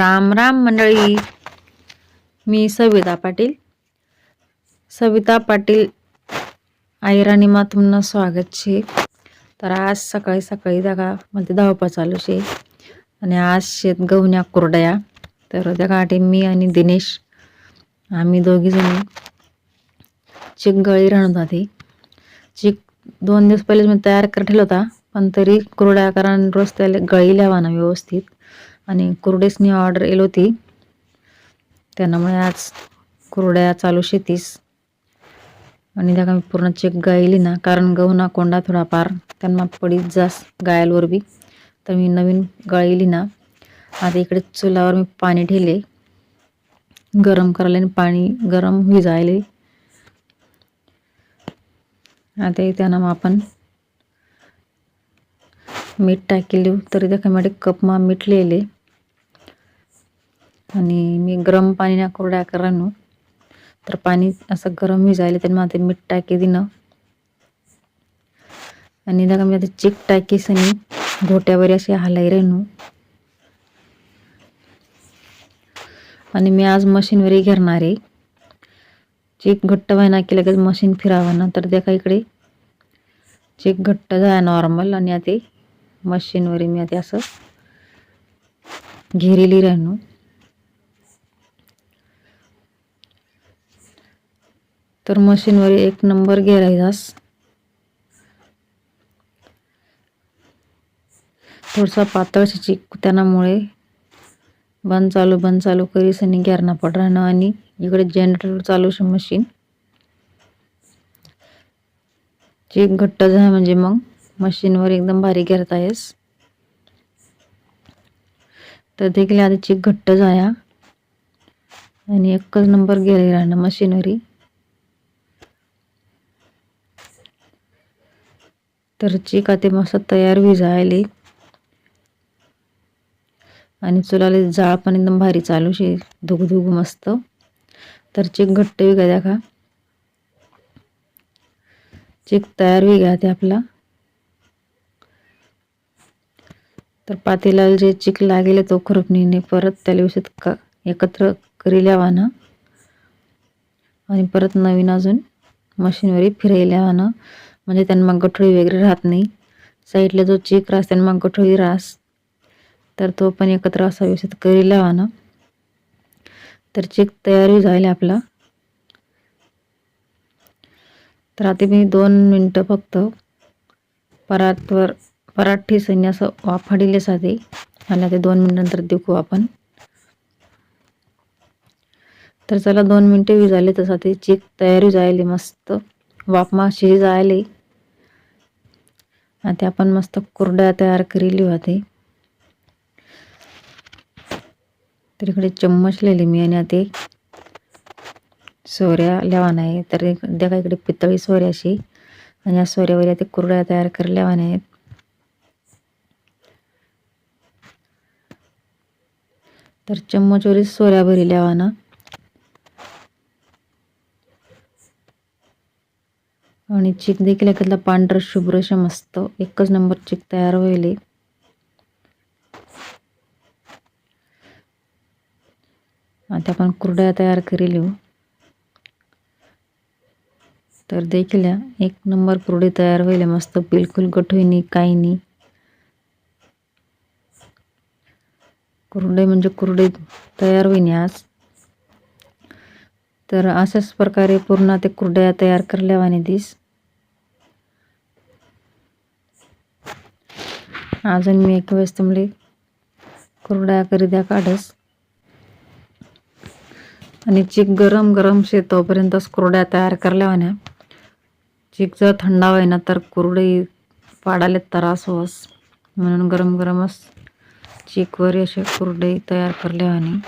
राम राम मंडळी. मी सविता पाटील. सविता पाटील आयराणीमा तुमनं स्वागत शे. तर आज सकाळी सकाळी दागा मला ते धावपा चालू शे. आणि आज शेत गवण्या कुरड्या. तर त्या मी आणि दिनेश आम्ही दोघी जणी चिक गळी राहणार होती. चिक दोन दिवस पहिलेच मी तयार कर ठेवला होता. पण तरी कुरड्या कारण रोज त्याला गळी लावा ना व्यवस्थित. आणि कुरडेसनी ऑर्डर येल होती. त्यामुळे आज कुरड्या चालू शेतीस. आणि त्या मी पूर्ण चेक गायली ना कारण गहूना कोंडा थोडाफार त्यांना पडीत जास गायलवर बी. तर मी नवीन गळली ना. आता इकडे चुलावर मी पाणी ठेले गरम करायला आणि पाणी गरम होई जायले. आता त्यांना मग आपण मीठ टाकेले. तरी त्या मध्ये कपमा मीठ लिहिले. आणि मी गरम पाणी ना कोरड्या करानो तर पाणी असं गरम होई जायले तर मग मीठ टाके दिनं आणि नका मी आता चिक टाकीस आणि घोट्यावर असे हालाई राहिनो आणि मी आज मशीनवरही घेणार आहे. चेक घट्ट व्हायना की लगेच मशीन फिरावं ना. तर त्या इकडे. चेक घट्ट झाला नॉर्मल आणि आता मशीनवर मी आता असं घेरेली राहणू. तर मशीनवर एक नंबर घेरायचास थोडसा पातळ चिक त्यामुळे बंद चालू बंद चालू करीस आणि गॅरना पड राहणं आणि इकडे जनरेटर चालू शे मशीन चीक घट्ट झाला म्हणजे मग मशीनवर एकदम भारी घेरता येस. तर देखील आधी चिक घट्ट जाया आणि एकच नंबर गेले राहणं मशीनवरी. तर चिक आता मस्त तयार होई आणि चुलाला जाळ पण एकदम भारी चालू शे धुग धुग मस्त. तर चेक घट्ट बी द्या का. चेक तयार बी घ्या ते आपला. तर पातेला जे चिक लागेल तो खुरपणीने परत त्याला व्यवस्थित का एकत्र करी ना आणि परत नवीन अजून मशीनवरी फिरायला ना म्हणजे त्यांना मग वगैरे राहत नाही. साईडला जो चीक रास त्यांना मग रास. तर तो पण एकत्र असा व्यवस्थित करी लावा ना तर चीक तयारी जाईल आपला. तर आता मी दोन मिनटं फक्त परातवर पराठी सैन्य असं वाफाडिले साधे. आणि आता दोन मिनटानंतर देखू आपण. तर चला दोन मिनटे बी झाले तसं ते चीक तयारी जायली मस्त. वाफमा शिरी जायले आता आपण मस्त कुरड्या तयार करेली होते. तर इकडे चम्मच लिहिले मी आणि आता सोऱ्या लेवा नाही तर द्या इकडे पितळी सोऱ्याशी आणि या सोऱ्यावर ते कुरड्या तयार करल्या आहेत तर चम्मचवरी सोऱ्या भरी ना आणि चिक देखील एखादा पांढर शुभ्रश मस्त एकच नंबर चिक तयार होईल. आता आपण कुरड्या तयार करेल. तर देखील एक नंबर कुरडी तयार होईल. मस्त बिलकुल गठोईनी काही नाही कुरडे म्हणजे कुरडे तयार होईन आज. तर अशाच प्रकारे पूर्ण ते कुरड्या तयार करल्यावाने दिस. अजून मी एक वेळेस तुमले कुरड्या करी द्या काढस. आणि चीक गरम गरम शेतोपर्यंतच कुरड्या तयार होण्या चीक जर थंडा ना तर कुरडई पाडायला त्रास होस म्हणून गरम गरमच चीकवर असे कुरडे तयार करल्यावाने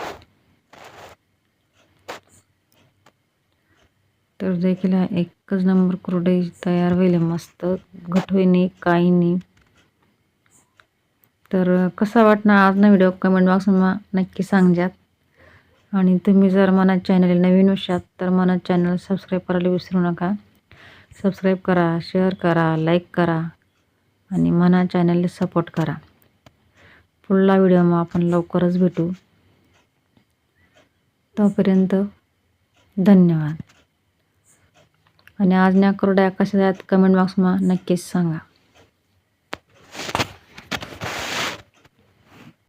तर देखील एकच नंबर कुरडई तयार होईल मस्त. घट घटवेनी काही नाही तर कसा वाटणार आज ना व्हिडिओ कमेंट बॉक्समा नक्की सांगजात. आणि तुम्ही जर मना चॅनल नवीन असाल तर मना चॅनल सबस्क्राईब करायला विसरू नका. सबस्क्राईब करा शेअर करा लाईक करा आणि मना चॅनलला सपोर्ट करा. पुढला व्हिडिओ मग आपण लवकरच भेटू. तोपर्यंत धन्यवाद. आणि आज न्या करोड्या कशा आहेत कमेंट बॉक्समा नक्कीच सांगा.